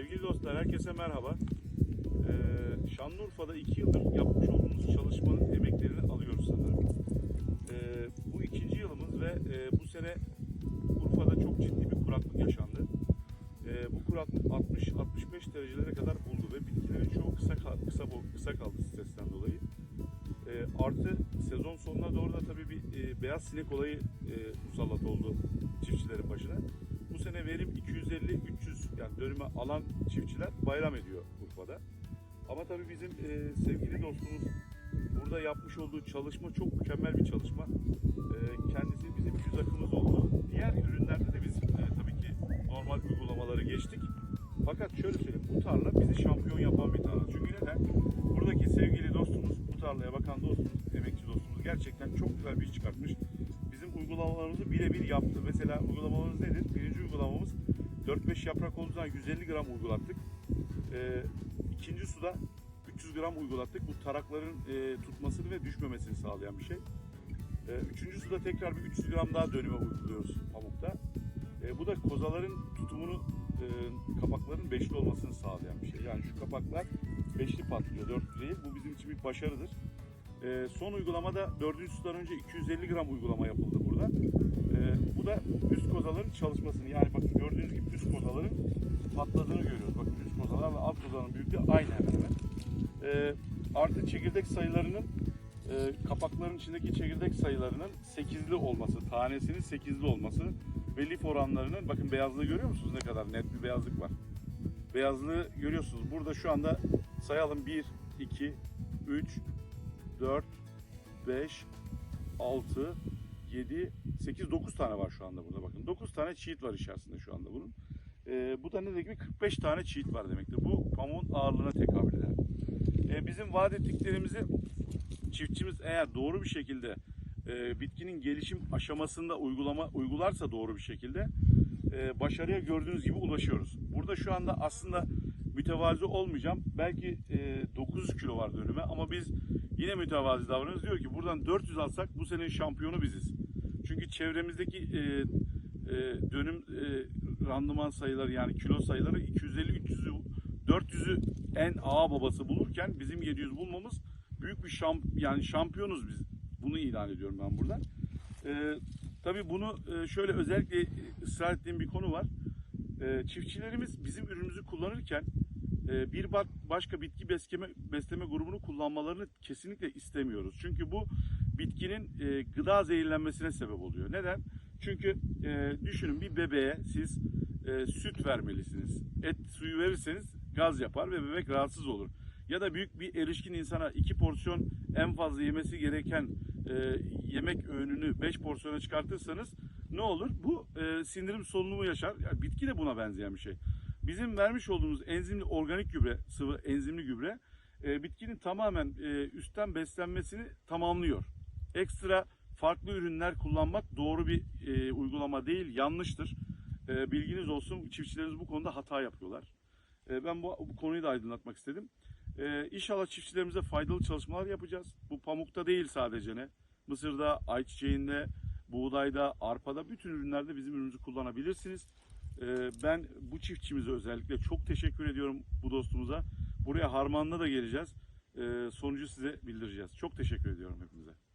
Sevgili dostlar, herkese merhaba. Ee, Şanlıurfa'da iki yıldır yapmış olduğumuz çalışmanın emeklerini alıyoruz sanırım. Ee, bu ikinci yılımız ve e, bu sene Urfa'da çok ciddi bir kuraklık yaşandı. Ee, bu kuraklık 60-65 derecelere kadar buldu ve bitkilerin çoğu kısa kısa kısa kaldı stresten dolayı. Ee, artı sezon sonuna doğru da tabii bir e, beyaz sinek olayı e, musallat oldu çiftçilerin başına. Bu sene verim 250-300 yani dönüme alan çiftçiler bayram ediyor Urfa'da. Ama tabii bizim e, sevgili dostumuz burada yapmış olduğu çalışma çok mükemmel bir çalışma. E, kendisi bizim yüz akımız oldu. Diğer ürünlerde de biz e, tabii ki normal uygulamaları geçtik. Fakat şöyle söyleyeyim bu tarla bizi şampiyon yapan bir tarla. Çünkü neden? Buradaki sevgili dostumuz, bu tarlaya bakan dostumuz, emekçi dostumuz gerçekten çok güzel bir iş çıkartmış. Bizim uygulamalarımızı birebir yaptı. Mesela uygulamalarımız nedir? Birinci uygulamamız 4-5 yaprak olduğu zaman 150 gram uygulattık. Ee, ikinci suda 300 gram uygulattık. Bu tarakların e, tutmasını ve düşmemesini sağlayan bir şey. Ee, üçüncü suda tekrar bir 300 gram daha dönüme uyguluyoruz pamukta. Ee, bu da kozaların tutumunu, e, kapakların beşli olmasını sağlayan bir şey. Yani şu kapaklar beşli patlıyor, dörtlü değil. Bu bizim için bir başarıdır. Ee, son uygulamada dördüncü sudan önce 250 gram uygulama yapıldı burada. Ee, bu da üst kozaların çalışmasını yani bakın gördüğünüz gibi üst kozaların patladığını görüyoruz. Bakın üst kozalar ve alt kozanın büyüklüğü aynı hemen hemen. Ee, artı çekirdek sayılarının e, kapakların içindeki çekirdek sayılarının 8'li olması, tanesinin 8'li olması ve lif oranlarının bakın beyazlığı görüyor musunuz ne kadar net bir beyazlık var. Beyazlığı görüyorsunuz. Burada şu anda sayalım 1, 2, 3, 4, 5, 6, 7, 8, 9 tane var şu anda burada bakın. 9 tane çiğit var içerisinde şu anda bunun. Ee, bu da ne demek? 45 tane çiğit var demektir. Bu pamuğun ağırlığına tekabül eder. Ee, bizim vaat ettiklerimizi çiftçimiz eğer doğru bir şekilde e, bitkinin gelişim aşamasında uygulama uygularsa doğru bir şekilde e, başarıya gördüğünüz gibi ulaşıyoruz. Burada şu anda aslında mütevazi olmayacağım. Belki e, 900 kilo var dönüme ama biz yine mütevazi davranıyoruz. Diyor ki buradan 400 alsak bu senenin şampiyonu biziz. Çünkü çevremizdeki e, e, dönüm e, randıman sayıları yani kilo sayıları 250 300'ü 400'ü en ağa babası bulurken bizim 700 bulmamız büyük bir şamp yani şampiyonuz biz. Bunu ilan ediyorum ben buradan. E, tabii bunu e, şöyle özellikle ısrar ettiğim bir konu var. E, çiftçilerimiz bizim ürünümüzü kullanırken e, bir ba- başka bitki besleme, besleme grubunu kullanmalarını kesinlikle istemiyoruz. Çünkü bu bitkinin e, gıda zehirlenmesine sebep oluyor. Neden? Çünkü düşünün bir bebeğe siz e, süt vermelisiniz. Et suyu verirseniz gaz yapar ve bebek rahatsız olur. Ya da büyük bir erişkin insana iki porsiyon en fazla yemesi gereken e, yemek öğününü 5 porsiyona çıkartırsanız ne olur? Bu e, sindirim solunumu yaşar. Yani bitki de buna benzeyen bir şey. Bizim vermiş olduğumuz enzimli organik gübre, sıvı enzimli gübre e, bitkinin tamamen e, üstten beslenmesini tamamlıyor. Ekstra farklı ürünler kullanmak doğru bir e, uygulama değil, yanlıştır. E, bilginiz olsun, çiftçilerimiz bu konuda hata yapıyorlar. E, ben bu, bu konuyu da aydınlatmak istedim. E, inşallah çiftçilerimize faydalı çalışmalar yapacağız. Bu pamukta değil sadece ne. Mısırda, ayçiçeğinde, buğdayda, arpada bütün ürünlerde bizim ürünümüzü kullanabilirsiniz. Ben bu çiftçimize özellikle çok teşekkür ediyorum bu dostumuza. Buraya harmanla da geleceğiz. Sonucu size bildireceğiz. Çok teşekkür ediyorum hepinize.